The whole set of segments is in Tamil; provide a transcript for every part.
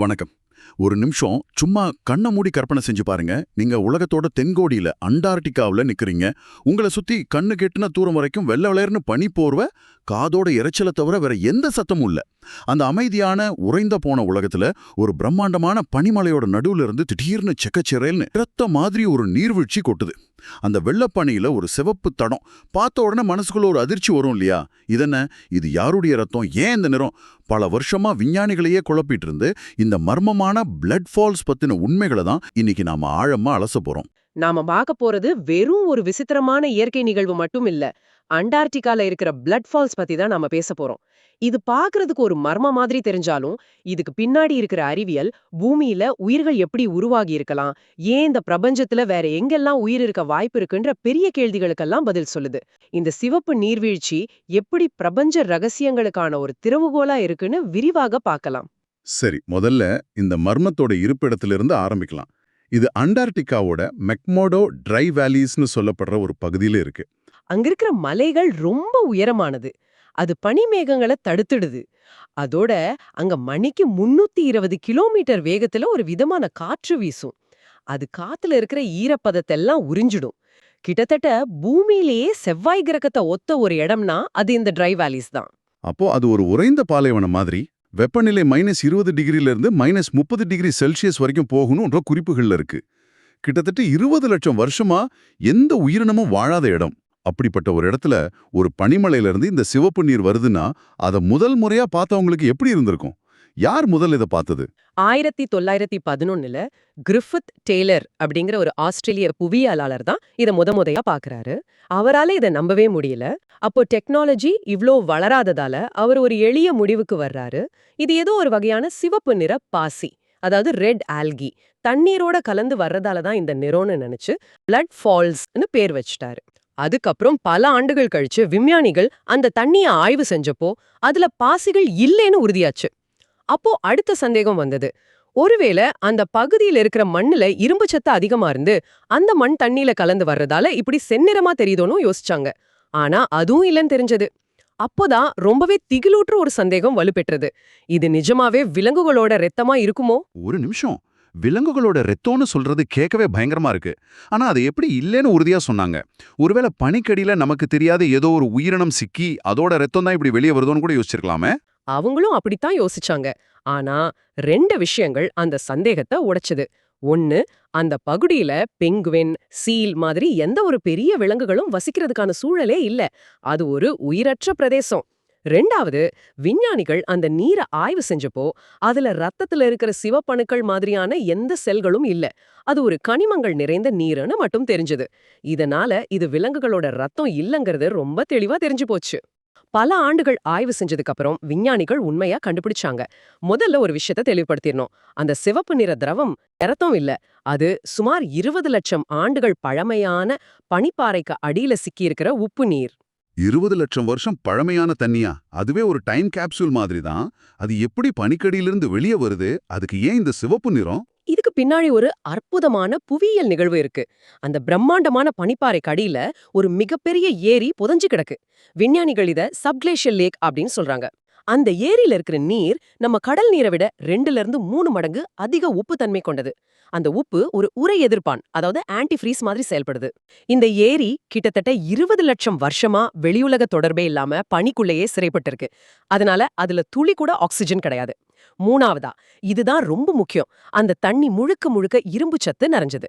வணக்கம். ஒரு நிமிஷம் சும்மா கண்ணை மூடி கற்பனை செஞ்சு பாருங்க. நீங்க உலகத்தோட தென்கோடியில அண்டார்டிகாவில் நிக்கிறீங்க. உங்களை சுத்தி கண்ணு கெட்டுன தூரம் வரைக்கும் வெள்ள விளையர்னு பனி போர்வ காதோட இறைச்சலை தவிர வேற எந்த சத்தமும் இல்ல. அந்த அமைதியான உறைந்த போன உலகத்துல ஒரு பிரம்மாண்டமான பனிமலையோட நடுவுல இருந்து திடீர்னு செக்கச்செரேல்னு ரத்த மாதிரி ஒரு நீர்வீழ்ச்சி கொட்டுது. அந்த வெள்ளப்பனியில ஒரு சிவப்பு தடம். பார்த்த உடனே மனசுக்குள்ள ஒரு அதிர்ச்சி வரும் இல்லையா? இதென்ன? இது யாருடைய ரத்தம்? ஏன் இந்த நிறம்? பல வருஷமா விஞ்ஞானிகளையே குழப்பிட்டு இருந்து இந்த மர்மமான பிளட் ஃபால்ஸ் பத்தின உண்மைகளை தான் இன்னைக்கு நாம ஆழமா அலச போறோம். நாம பார்க்க போறது வெறும் ஒரு விசித்திரமான இயற்கை நிகழ்வு மட்டும் இல்ல. அண்டார்டிகால இருக்கிற பிளட் ஃபால்ஸ் பத்தி தான் நாம பேச போறோம். இது பாக்குறதுக்கு ஒரு மர்ம மாதிரி தெரிஞ்சாலும் இதுக்கு பின்னாடி இருக்கிற அறிவியல் பூமியில உயிர்கள் எப்படி உருவாகி இருக்கலாம் ஏன் இந்த பிரபஞ்சத்துல வேற எங்கெல்லாம் உயிர் இருக்க வாய்ப்பு இருக்குன்ற பெரிய கேள்விகளுக்கெல்லாம் பதில் சொல்லுது. இந்த சிவப்பு நீர்வீழ்ச்சி எப்படி பிரபஞ்ச ரகசியங்களுக்கான ஒரு திறவுகோலா இருக்குன்னு விரிவாக பார்க்கலாம். சரி முதல்ல இந்த மர்மத்தோட இருப்பிடத்திலிருந்து ஆரம்பிக்கலாம். இது அண்டார்டிகாவோட மெக்மோடோ ட்ரை வேலிஸ்னு சொல்லப்படுற ஒரு பகுதியில இருக்கு. அங்க இருக்கிற மலைகள் ரொம்ப உயரமானது. அது பனிமேகங்களை தடுத்துடுது. அதோட அங்க மணிக்கு முன்னூத்தி இருபது கிலோமீட்டர் வேகத்துல ஒரு விதமான காற்று வீசும். அது காத்துல இருக்கிற ஈரப்பதத்தெல்லாம் உறிஞ்சிடும். கிட்டத்தட்ட பூமியிலேயே செவ்வாய் கிரகத்தை ஒத்த ஒரு இடம்னா அது இந்த ட்ரை வேலிஸ் தான். அப்போ அது ஒரு உறைந்த பாலைவனம் மாதிரி வெப்பநிலை மைனஸ் இருபது டிகிரில இருந்து மைனஸ் முப்பது டிகிரி செல்சியஸ் வரைக்கும் போகணுன்ற குறிப்புகள்ல இருக்கு. கிட்டத்தட்ட இருபது லட்சம் வருஷமா எந்த உயிரினமும் வாழாத இடம். அப்படிப்பட்ட ஒரு இடத்துல ஒரு பனிமலையில இருந்து இந்த சிவப்பு நீர் வருதுன்னா அதை முதல் முறையா பார்த்தவங்களுக்கு எப்படி இருந்திருக்கும்? யார் முதல் இதை பார்த்தது? ஆயிரத்தி தொள்ளாயிரத்தி பதினொன்னுல கிரிஃபித் டெய்லர் அப்படிங்கிற ஒரு ஆஸ்திரேலிய புவியியலாளர் தான் இதை முத முதையா பாக்குறாரு அவரால இதை நம்பவே முடியல. அப்போ டெக்னாலஜி இவ்ளோ வளராததால அவர் ஒரு எளிய முடிவுக்கு வர்றாரு. இது ஏதோ ஒரு வகையான சிவப்பு நிற பாசி அதாவது ரெட் ஆல்கி தண்ணீரோட கலந்து வர்றதால தான் இந்த நிறம்னு நினைச்சு பிளட் ஃபால்ஸ்னு பேர் வச்சிட்டாரு. அதுக்கப்புறம் பல ஆண்டுகள் கழிச்சு விஞ்ஞானிகள் அந்த தண்ணிய ஆய்வு செஞ்சப்போ அதுல பாசிகள் இல்லைன்னு உறுதியாச்சு. அப்போ அடுத்த சந்தேகம் வந்தது. ஒருவேளை அந்த பகுதியில இருக்கிற மண்ணுல இரும்பு சத்து அதிகமா இருந்து அந்த மண் தண்ணியில கலந்து வர்றதால இப்படி செந்நிறமா தெரியுதோன்னு யோசிச்சாங்க. ஆனா அதுவும் இல்லைன்னு தெரிஞ்சது. அப்போதான் ரொம்பவே திகிலூற்ற ஒரு சந்தேகம் வலுப்பெற்றது. இது நிஜமாவே விலங்குகளோட ரத்தமா இருக்குமோ? ஒரு நிமிஷம். விலங்குகளோட ரத்தம்னு சொல்றது கேட்கவே பயங்கரமா இருக்கு. ஆனா அது எப்படி இல்லைன்னு உறுதியா சொன்னாங்க. ஒருவேளை பனிக்கடியில நமக்கு தெரியாத ஏதோ ஒரு உயிரினம் சிக்கி அதோட ரத்தம் தான் இப்படி வெளியே வருதோன்னு கூட யோசிச்சிருக்கலாமே. அவங்களும் அப்படித்தான் யோசிச்சாங்க. ஆனா ரெண்டு விஷயங்கள் அந்த சந்தேகத்தை உடைச்சது. ஒன்னு அந்த பகுதியில பெங்குவின் சீல் மாதிரி எந்த ஒரு பெரிய விலங்குகளும் வசிக்கிறதுக்கான சூழலே இல்ல. அது ஒரு உயிரற்ற பிரதேசம். ரெண்டாவது விஞ்ஞானிகள் அந்த நீரை ஆய்வு செஞ்சப்போ அதுல ரத்தத்துல இருக்கிற சிவப்பணுக்கள் மாதிரியான எந்த செல்களும் இல்ல. அது ஒரு கனிமங்கள் நிறைந்த நீருன்னு மட்டும் தெரிஞ்சது. இதனால இது விலங்குகளோட ரத்தம் இல்லங்கிறது ரொம்ப தெளிவா தெரிஞ்சு போச்சு. பல ஆண்டுகள் ஆய்வு செஞ்சதுக்கு அப்புறம் விஞ்ஞானிகள் உண்மையா கண்டுபிடிச்சாங்க. முதல்ல ஒரு விஷயத்த தெளிவுபடுத்திடணும். அந்த சிவப்பு நிற திரவம் இரத்தம் இல்ல. அது சுமார் இருபது லட்சம் ஆண்டுகள் பழமையான பனிப்பாறைக்கு அடியில சிக்கியிருக்கிற உப்பு நீர். இருபது லட்சம் வருஷம் பழமையான தண்ணியா? அதுவே ஒரு டைம் கேப்சூல் மாதிரி தான் அது எப்படி பனிக்கடியிலிருந்து வெளியே வருது? அதுக்கு ஏன் இந்த சிவப்பு நிறம்? இதுக்கு பின்னாடி ஒரு அற்புதமான புவியியல் நிகழ்வு இருக்கு. அந்த பிரம்மாண்டமான பனிப்பாறைக்கு அடியில ஒரு மிகப்பெரிய ஏரி புதஞ்சு கிடக்கு. விஞ்ஞானிகள் இத சப்கிளேஷியல் லேக் அப்படின்னு சொல்றாங்க. அந்த ஏரியில இருக்கிற நீர் நம்ம கடல் நீரை விட ரெண்டுல இருந்து மூணு மடங்கு அதிக உப்பு தன்மை கொண்டது. அந்த உப்பு ஒரு உரை எதிர்ப்பான் அதாவது ஆன்டிஃப்ரீஸ் மாதிரி செயல்படுது. இந்த ஏரி கிட்டத்தட்ட இருபது லட்சம் வருஷமா வெளியுலக தொடர்பே இல்லாம பனிக்குள்ளேயே சிறைப்பட்டிருக்கு. அதனால அதுல துளி கூட ஆக்சிஜன் கிடையாது. மூணாவதா இதுதான் ரொம்ப முக்கியம். அந்த தண்ணி முழுக்க முழுக்க இரும்பு சத்து நிறைஞ்சது.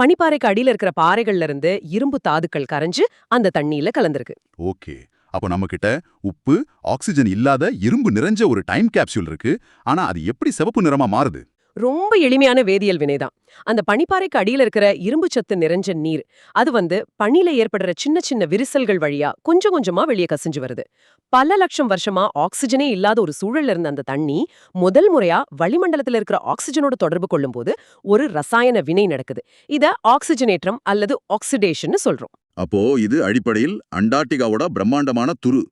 பனிப்பாறைக்கு அடியில இருக்கிற பாறைகள்ல இருந்து இரும்பு தாதுக்கள் கரைஞ்சு அந்த தண்ணியில கலந்திருக்கு. ஓகே. அப்போ நம்மகிட்ட உப்பு ஆக்சிஜன் இல்லாத இரும்பு நிறைஞ்ச ஒரு டைம் கேப்சூல் இருக்கு. ஆனா அது எப்படி சிவப்பு நிறமா மாறுது? ரொம்ப எளிமையான வேதியியல் வினைதான் அந்த பனிப்பாறைக்கு அடியில இருக்கிற இரும்பு சத்து நிறைஞ்ச நீர் அது வந்து பனியில ஏற்படுற சின்ன சின்ன விரிசல்கள் வழியா கொஞ்சம் கொஞ்சமா வெளியே கசிஞ்சு வருது. பல லட்சம் வருஷமா ஆக்சிஜனே இல்லாத ஒரு சூழல்ல இருந்த அந்த தண்ணி முதல் முறையா வளிமண்டலத்துல இருக்கிற ஆக்சிஜனோட தொடர்பு கொள்ளும்போது ஒரு ரசாயன வினை நடக்குது. இத ஆக்சிஜனேற்றம் அல்லது ஆக்சிடேஷன் சொல்றோம். அப்போ இது அடிப்படையில் அண்டார்டிகாவோட பிரம்மாண்டமான துரு.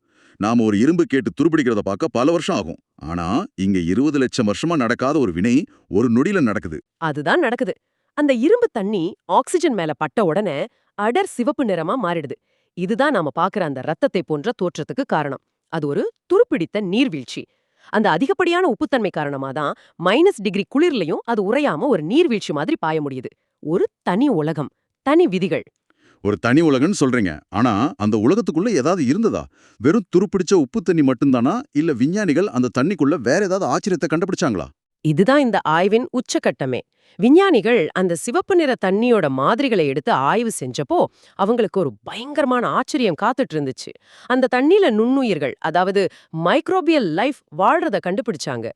நாம ஒரு இரும்பு கேட்டு துருப்பிடிக்கிறத பார்க்க பல வருஷம் ஆகும். ஆனா இங்க இருபது லட்சம் வருஷமா நடக்காத ஒரு வினை ஒரு நொடியில நடக்குது. அதுதான் நடக்குது. அந்த இரும்பு தண்ணி ஆக்சிஜன் மேல பட்ட உடனே அடர் சிவப்பு நிறமா மாறிடுது. இதுதான் நாம பாக்குற அந்த ரத்தத்தை போன்ற தோற்றத்துக்கு காரணம். அது ஒரு துருப்பிடித்த நீர்வீழ்ச்சி. அந்த அதிகப்படியான உப்புத்தன்மை காரணமா தான் மைனஸ் டிகிரி குளிர்லயும் அது உறையாம ஒரு நீர்வீழ்ச்சி மாதிரி பாய முடியுது. ஒரு தனி உலகம் தனி விதிகள். ஒரு தனி உலகம்னு சொல்றீங்க. ஆனா அந்த உலகத்துக்குள்ள ஏதாவது இருந்ததா? வெறும் துருப்பிடிச்ச உப்பு தண்ணி மட்டும்தானா? இல்ல விஞ்ஞானிகள் அந்த தண்ணிக்குள்ள வேற ஏதாவது ஆச்சரியத்தை கண்டுபிடிச்சாங்களா? இதுதான் இந்த ஆய்வின் உச்சகட்டமே. விஞ்ஞானிகள் அந்த சிவப்பு நிற தண்ணியோட மாதிரிகளை எடுத்து ஆய்வு செஞ்சப்போ அவங்களுக்கு ஒரு பயங்கரமான ஆச்சரியம் காத்துட்டு இருந்துச்சு. அந்த தண்ணியில நுண்ணுயிர்கள் அதாவது மைக்ரோபியல் லைஃப் வாழ்றத கண்டுபிடிச்சாங்க.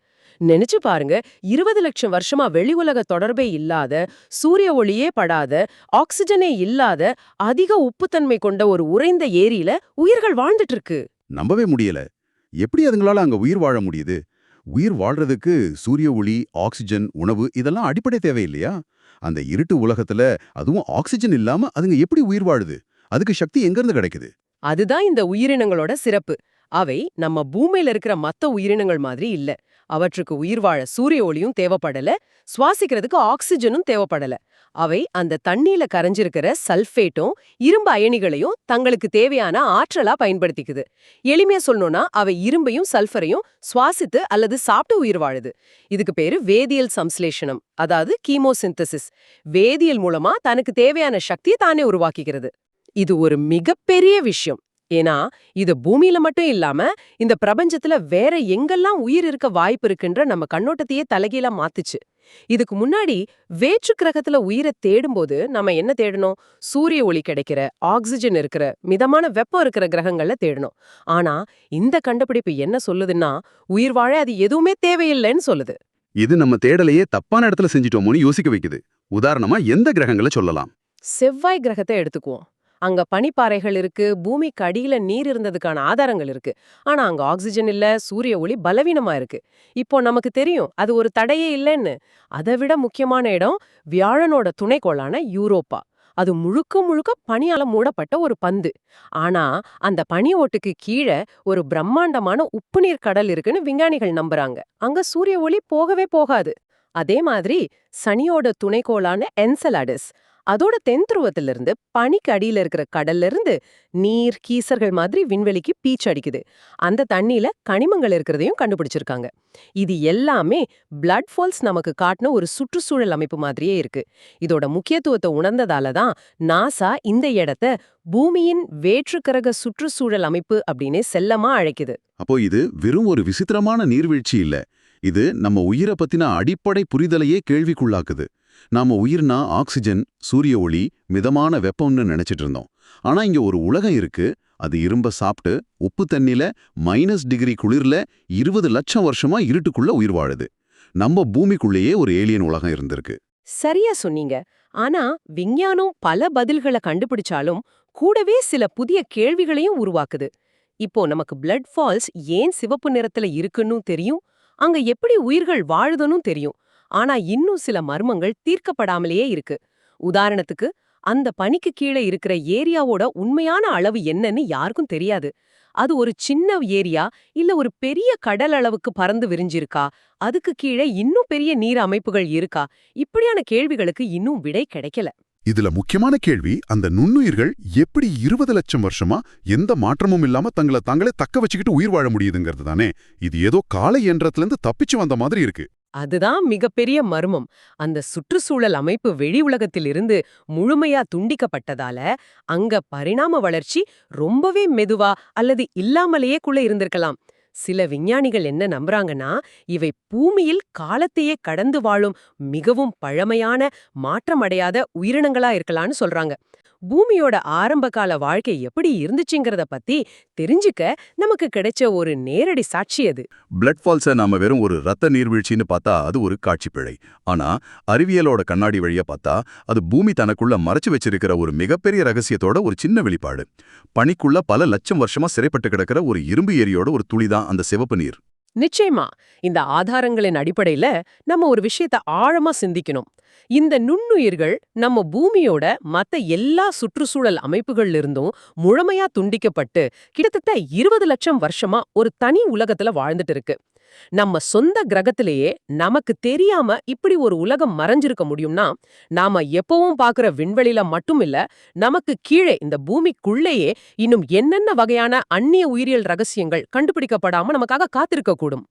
நினைச்சு பாருங்க. இருபது லட்சம் வருஷமா வெளி உலக தொடர்பே இல்லாத சூரிய ஒளியே படாத ஆக்சிஜனே இல்லாத அதிக உப்புத்தன்மை கொண்ட ஒரு உறைந்த ஏரியில உயிர்கள் வாழ்ந்துட்டு இருக்கு நம்பவே முடியல. எப்படி அதுங்களால அங்க உயிர் வாழ முடியுது? உயிர் வாழ்றதுக்கு சூரிய ஒளி ஆக்சிஜன் உணவு இதெல்லாம் அடிப்படை தேவை இல்லையா அந்த இருட்டு உலகத்துல அதுவும் ஆக்சிஜன் இல்லாம அதுங்க எப்படி உயிர் வாழுது? அதுக்கு சக்தி எங்கிருந்து கிடைக்குது? அதுதான் இந்த உயிரினங்களோட சிறப்பு. அவை நம்ம பூமியில இருக்கிற மத்த உயிரினங்கள் மாதிரி இல்ல. அவற்றுக்கு உயிர் வாழ சூரிய ஒளியும் தேவைப்படல சுவாசிக்கிறதுக்கு ஆக்சிஜனும் தேவைப்படல. அவை அந்த தண்ணியில கரைஞ்சிருக்கிற சல்ஃபேட்டும் இரும்பு அயனிகளையும் தங்களுக்கு தேவையான ஆற்றலா பயன்படுத்திக்குது. எளிமையா சொல்லணும்னா அவை இரும்பையும் சல்ஃபரையும் சுவாசித்து அல்லது சாப்பிட்டு உயிர் வாழுது. இதுக்கு பேரு வேதியியல் சம்ஸ்லேஷனம் அதாவது கீமோசிந்தசிஸ். வேதியியல் மூலமா தனக்கு தேவையான சக்தியை தானே உருவாக்கிக்கிறது. இது ஒரு மிகப்பெரிய விஷயம். ஏன்னா இது பூமியில மட்டும் இல்லாம இந்த பிரபஞ்சத்துல வேற எங்கெல்லாம் உயிர் இருக்க வாய்ப்பு இருக்குன்ற நம்ம கண்ணோட்டத்தையே தலைகீழா மாத்துச்சு. இதுக்கு முன்னாடி வேற்று கிரகத்துல உயிரை தேடும்போது நம்ம என்ன தேடணும்? சூரிய ஒளி கிடைக்கிற ஆக்சிஜன் இருக்கிற மிதமான வெப்பம் இருக்கிற கிரகங்கள்ல தேடணும். ஆனா இந்த கண்டுபிடிப்பு என்ன சொல்லுதுன்னா உயிர் வாழ அது எதுவுமே தேவையில்லைன்னு சொல்லுது. இது நம்ம தேடலையே தப்பான இடத்துல செஞ்சிட்டோமோன்னு யோசிக்க வைக்குது. உதாரணமா எந்த கிரகங்களை சொல்லலாம்? செவ்வாய் கிரகத்தை எடுத்துக்குவோம். அங்க பனிப்பாறைகள் இருக்கு பூமிக்கு அடியில நீர் இருந்ததுக்கான ஆதாரங்கள் இருக்கு. ஆனா அங்க ஆக்சிஜன் இல்ல சூரிய ஒளி பலவீனமா இருக்கு. இப்போ நமக்கு தெரியும் அது ஒரு தடையே இல்லைன்னு. அதை விட முக்கியமான இடம் வியாழனோட துணைக்கோளான யூரோப்பா. அது முழுக்க முழுக்க பனியால மூடப்பட்ட ஒரு பந்து. ஆனா அந்த பனி ஓட்டுக்கு கீழே ஒரு பிரம்மாண்டமான உப்பு நீர் கடல் இருக்குன்னு விஞ்ஞானிகள் நம்புறாங்க. அங்க சூரிய ஒளி போகவே போகாது. அதே மாதிரி சனியோட துணைக்கோளான என்சலாடஸ் அதோட தென்துருவத்திலிருந்து பனிக்கு அடியில இருக்கிற கடல்ல இருந்து நீர் கீசர்கள் மாதிரி விண்வெளிக்கு பீச் அடிக்குது. அந்த தண்ணியில கனிமங்கள் இருக்கிறதையும் கண்டுபிடிச்சிருக்காங்க. இது எல்லாமே பிளட் ஃபால்ஸ் நமக்கு காட்டின ஒரு சுற்றுச்சூழல் அமைப்பு மாதிரியே இருக்கு. இதோட முக்கியத்துவத்தை உணர்ந்ததால தான் நாசா இந்த இடத்த பூமியின் வேற்றுக்கரக சுற்றுச்சூழல் அமைப்பு அப்படின்னே செல்லமா அழைக்குது. அப்போ இது வெறும் ஒரு விசித்திரமான நீர்வீழ்ச்சி இல்ல. இது நம்ம உயிரை பத்தின அடிப்படை புரிதலையே கேள்விக்குள்ளாக்குது. நாம உயிர்னா ஆக்சிஜன் சூரிய ஒளி மிதமான வெப்பம்னு நினைச்சிட்டு இருந்தோம். ஆனா இங்க ஒரு உலகம் இருக்கு. அது இரும்ப சாப்பிட்டு உப்பு தண்ணில மைனஸ் டிகிரி குளிர்ல இருபது லட்சம் வருஷமா இருட்டுக்குள்ள உயிர் வாழுது. நம்ம பூமிக்குள்ளேயே ஒரு ஏலியன் உலகம் இருந்திருக்கு. சரியா சொன்னீங்க. ஆனா விஞ்ஞானம் பல பதில்களை கண்டுபிடிச்சாலும் கூடவே சில புதிய கேள்விகளையும் உருவாக்குது. இப்போ நமக்கு பிளட் ஃபால்ஸ் ஏன் சிவப்பு நிறத்துல இருக்குன்னு தெரியும். அங்க எப்படி உயிர்கள் வாழுதுன்னு தெரியும். ஆனா இன்னும் சில மர்மங்கள் தீர்க்கப்படாமலேயே இருக்கு. உதாரணத்துக்கு அந்த பனிக்கு கீழே இருக்கிற ஏரியாவோட உண்மையான அளவு என்னன்னு யாருக்கும் தெரியாது. அது ஒரு சின்ன ஏரியா இல்ல ஒரு பெரிய கடல் அளவுக்கு பறந்து விரிஞ்சிருக்கா? அதுக்கு கீழே இன்னும் பெரிய நீர் அமைப்புகள் இருக்கா? இப்படியான கேள்விகளுக்கு இன்னும் விடை கிடைக்கல. இதுல முக்கியமான கேள்வி அந்த நுண்ணுயிர்கள் எப்படி இருபது லட்சம் வருஷமா எந்த மாற்றமும் இல்லாம தங்களை தாங்களே தக்க வச்சுக்கிட்டு உயிர் வாழ முடியுதுங்கிறது தானே? இது ஏதோ காலை என்றத்துல இருந்து தப்பிச்சு வந்த மாதிரி இருக்கு. அதுதான் மிகப்பெரிய மர்மம். அந்த சுற்றுச்சூழல் அமைப்பு வெளி உலகத்திலிருந்து முழுமையா துண்டிக்கப்பட்டதால அங்க பரிணாம வளர்ச்சி ரொம்பவே மெதுவா அல்லது இல்லாமலேயே குள்ள இருந்திருக்கலாம். சில விஞ்ஞானிகள் என்ன நம்புறாங்கன்னா இவை பூமியில் காலத்தையே கடந்து வாழும் மிகவும் பழமையான மாற்றமடையாத உயிரினங்களா இருக்கலாம்னு சொல்றாங்க. பூமியோட ஆரம்பகால வாழ்க்கை எப்படி இருந்துச்சுங்கிறத பத்தி தெரிஞ்சுக்க நமக்கு கிடைச்ச ஒரு நேரடி சாட்சி அது. பிளட் ஃபால்ஸை நாம வெறும் ஒரு ரத்த நீர்வீழ்ச்சின்னு பார்த்தா அது ஒரு காட்சி பிழை ஆனா அறிவியலோட கண்ணாடி வழியா பார்த்தா அது பூமி தனக்குள்ள மறைச்சு வச்சிருக்கிற ஒரு மிகப்பெரிய ரகசியத்தோட ஒரு சின்ன வெளிப்பாடு. பனிக்குள்ள பல லட்சம் வருஷமா சிறைப்பட்டு கிடக்கிற ஒரு இரும்பு ஏரியோட ஒரு துளிதான் அந்த சிவப்பு நீர். நிச்சயமா இந்த ஆதாரங்களின் அடிப்படையில நம்ம ஒரு விஷயத்த ஆழமா சிந்திக்கணும். இந்த நுண்ணுயிர்கள் நம்ம பூமியோட மத்த எல்லா சுற்றுச்சூழல் அமைப்புகள்ல இருந்தும் முழுமையா துண்டிக்கப்பட்டு கிட்டத்தட்ட இருபது லட்சம் வருஷமா ஒரு தனி உலகத்துல வாழ்ந்துட்டு இருக்கு. நம்ம சொந்த கிரகத்திலேயே நமக்கு தெரியாம இப்படி ஒரு உலகம் மறைஞ்சிருக்க முடியும்னா நாம எப்பவும் பாக்குற விண்வெளியில மட்டும் இல்ல நமக்கு கீழே இந்த பூமிக்குள்ளேயே இன்னும் என்னென்ன வகையான அந்நிய உயிரியல் ரகசியங்கள் கண்டுபிடிக்கப்படாம நமக்காக காத்திருக்க கூடும்.